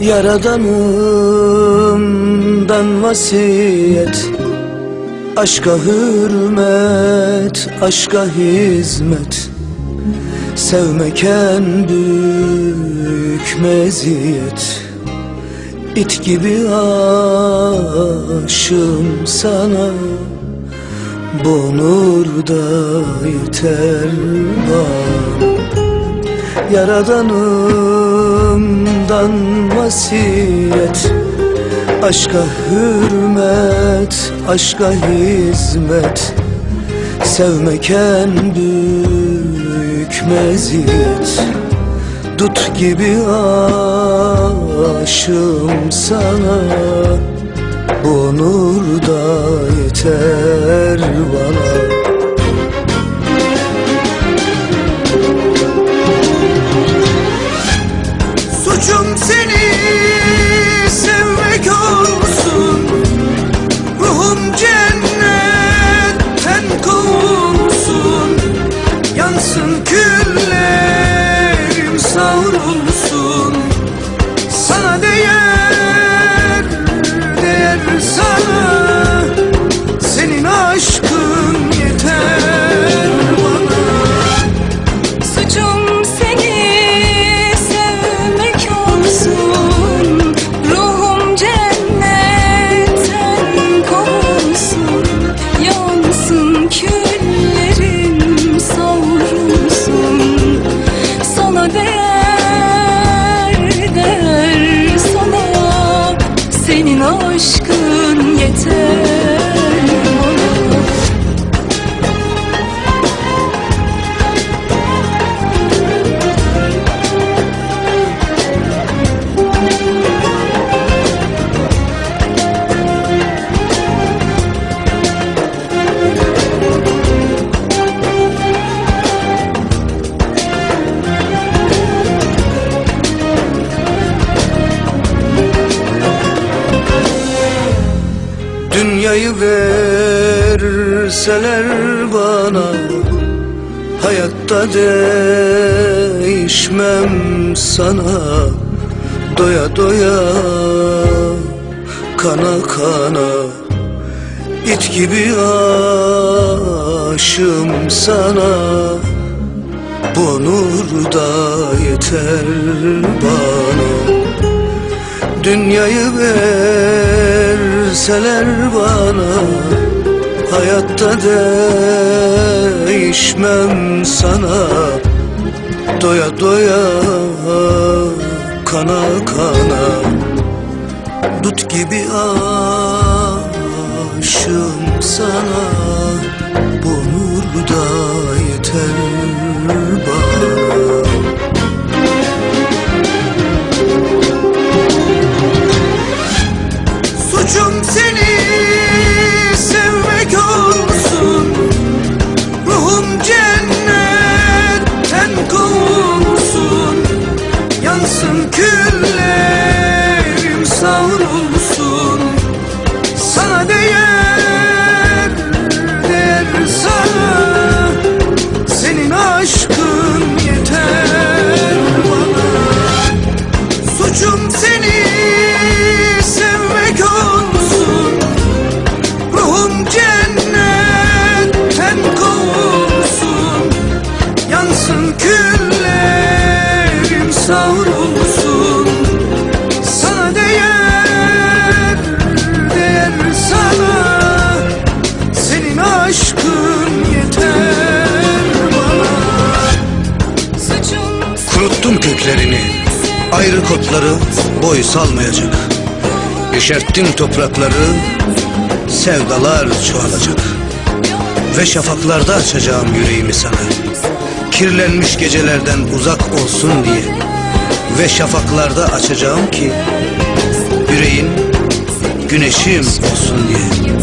Yaradanımdan vasiyet. Aşka hürmet, aşka hizmet. Sevmeken büyük meziyet. İt gibi aşığım sana. Bu da yeter bana Yaradanımdan vasiyet. Aşka hürmet, aşka hizmet. Sevmeken büyük meziyet. Dut gibi aşığım sana. Bu onur da yeter bana aşkın yeter Dünyayı verseler bana Hayatta değişmem sana. Doya doya kana kana İt gibi aşığım sana. Bu nur da yeter bana. Dünyayı verseler bana Hayatta değişmem sana. Doya doya kana kana Dut gibi aşığım sana. Bu nur da yeter Kuruttum köklerini. Ayrı kotları boy salmayacak. Yeşerttim toprakları Sevdalar çoğalacak. Ve şafaklarda açacağım yüreğimi sana. Kirlenmiş gecelerden uzak olsun diye. Ve şafaklarda açacağım ki Yüreğin güneşim olsun diye